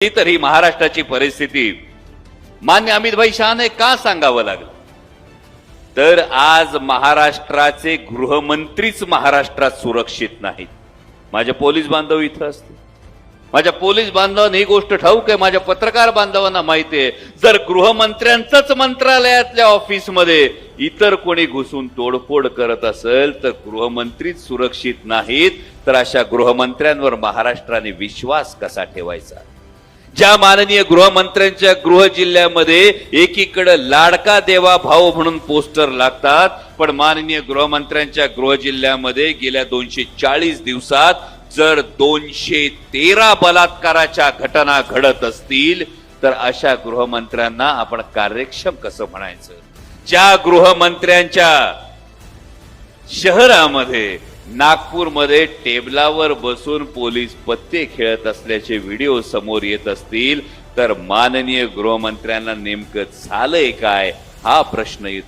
ती तर ही महाराष्ट्राची परिस्थिती मान्य अमितभाई शहाने का सांगावं लागलं? तर आज महाराष्ट्राचे गृहमंत्रीच महाराष्ट्रात सुरक्षित नाहीत. माझे पोलीस बांधव इथं असतील. माझ्या पोलीस बांधवांना ही गोष्ट ठाऊक आहे माझ्या पत्रकार बांधवांना माहिती आहे. जर गृहमंत्र्यांचंच मंत्रालयातल्या ऑफिसमध्ये इतर कोणी घुसून तोडफोड करत असेल तर गृहमंत्रीच सुरक्षित नाहीत. तर अशा गृहमंत्र्यांवर महाराष्ट्राने विश्वास कसा ठेवायचा? ज्या माननीय गृहमंत्र्यांच्या गृह जिल्ह्यामध्ये एकीकडे लाडका देवा भाऊ म्हणून पोस्टर लागतात पण माननीय गृहमंत्र्यांच्या गृह जिल्ह्यामध्ये गेल्या दोनशे चाळीस दिवसात जर दोनशे तेरा बलात्काराच्या घटना घडत असतील तर अशा गृहमंत्र्यांना आपण कार्यक्षम कसं म्हणायचं? ज्या गृहमंत्र्यांच्या शहरामध्ये नागपूरमध्ये टेबलावर बसून पोलीस पत्ते खेळत असल्याचे व्हिडिओ समोर येत असतील तर माननीय गृहमंत्र्यांना नेमकं झालंय काय? हा प्रश्न येतो.